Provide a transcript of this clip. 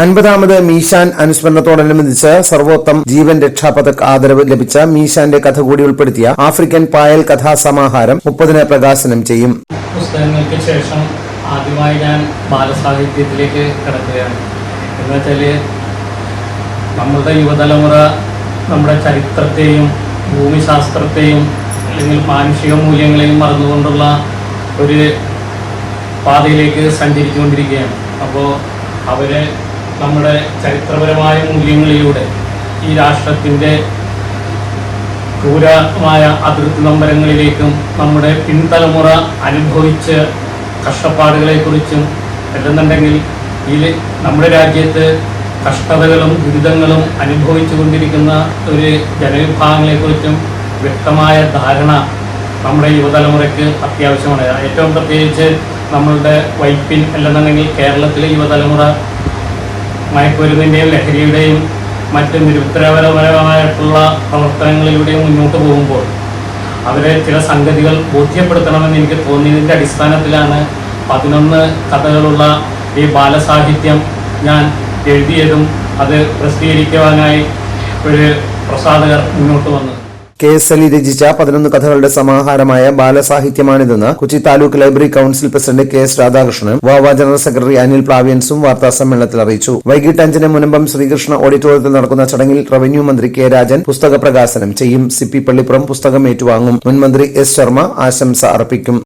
അൻപതാമത് മീശാൻ അനുസ്മരണത്തോടനുബന്ധിച്ച് സർവോത്തം ജീവൻ രക്ഷാ പതക് ആദരവ് ലഭിച്ച മീശാന്റെ കഥ കൂടി ഉൾപ്പെടുത്തിയ ആഫ്രിക്കൻ പായൽ കഥാസമാഹാരം മുപ്പതിന് പ്രകാശനം ചെയ്യും. പുസ്തകങ്ങൾക്ക് ശേഷം ആദ്യമായി ഞാൻ ബാലസാഹിത്യത്തിലേക്ക് കടക്കുകയാണ്. എന്ന് വെച്ചാൽ നമ്മളുടെ യുവതലമുറ നമ്മുടെ ചരിത്രത്തെയും ഭൂമിശാസ്ത്രത്തെയും അല്ലെങ്കിൽ മാനുഷിക മൂല്യങ്ങളെയും മറന്നുകൊണ്ടുള്ള ഒരു പാതയിലേക്ക് സഞ്ചരിച്ചുകൊണ്ടിരിക്കുകയാണ്. അപ്പോൾ അവരെ നമ്മുടെ ചരിത്രപരമായ മൂല്യങ്ങളിലൂടെ ഈ രാഷ്ട്രത്തിന്റെ ക്രൂരമായ അതിർത്തി നമ്പരങ്ങളിലേക്കും നമ്മുടെ പിൻതലമുറ അനുഭവിച്ച കഷ്ടപ്പാടുകളെക്കുറിച്ചും അല്ലെന്നുണ്ടെങ്കിൽ ഇതിൽ നമ്മുടെ രാജ്യത്ത് കഷ്ടതകളും ദുരിതങ്ങളും അനുഭവിച്ചു കൊണ്ടിരിക്കുന്ന ഒരു ജനവിഭാഗങ്ങളെക്കുറിച്ചും വ്യക്തമായ ധാരണ നമ്മുടെ യുവതലമുറയ്ക്ക് അത്യാവശ്യമാണ്. ഏറ്റവും പ്രത്യേകിച്ച് നമ്മളുടെ വൈപ്പിൻ അല്ലെന്നുണ്ടെങ്കിൽ കേരളത്തിലെ യുവതലമുറ മയക്കുമരുന്നിന്റെയും ലഹരിയുടെയും മറ്റ് നിരുത്തരപരപരമായിട്ടുള്ള പ്രവർത്തനങ്ങളിലൂടെയും മുന്നോട്ട് പോകുമ്പോൾ അവരെ ചില സംഗതികൾ ബോധ്യപ്പെടുത്തണമെന്ന് എനിക്ക് തോന്നിയതിന്റെ അടിസ്ഥാനത്തിലാണ് പതിനൊന്ന് കഥകളുള്ള ഈ ബാലസാഹിത്യം ഞാൻ എഴുതിയതും അത് പ്രസിദ്ധീകരിക്കുവാനായി ഒരു പ്രസാധകർ മുന്നോട്ട് വന്നത്. കെ എസ് അലി രചിച്ച പതിനൊന്ന് കഥകളുടെ സമാഹാരമായ ബാലസാഹിത്യമാണിതെന്ന് Kochi taluk library council president K S രാധാകൃഷ്ണനും വാവ ജനറൽ സെക്രട്ടറി അനിൽ പ്ലാവിയൻസും വാർത്താ സമ്മേളനത്തിൽ അറിയിച്ചു. വൈകിട്ട് അഞ്ചിന് മുൻപം ശ്രീകൃഷ്ണ ഓഡിറ്റോറിയത്തിൽ നടക്കുന്ന ചടങ്ങിൽ റവന്യൂ മന്ത്രി കെ രാജൻ പുസ്തക പ്രകാശനം ചെയ്യും. സിപ്പി പള്ളിപ്പുറം പുസ്തകം ഏറ്റുവാങ്ങും. മുൻമന്ത്രി എസ് ശർമ്മ ആശംസ അർപ്പിക്കും.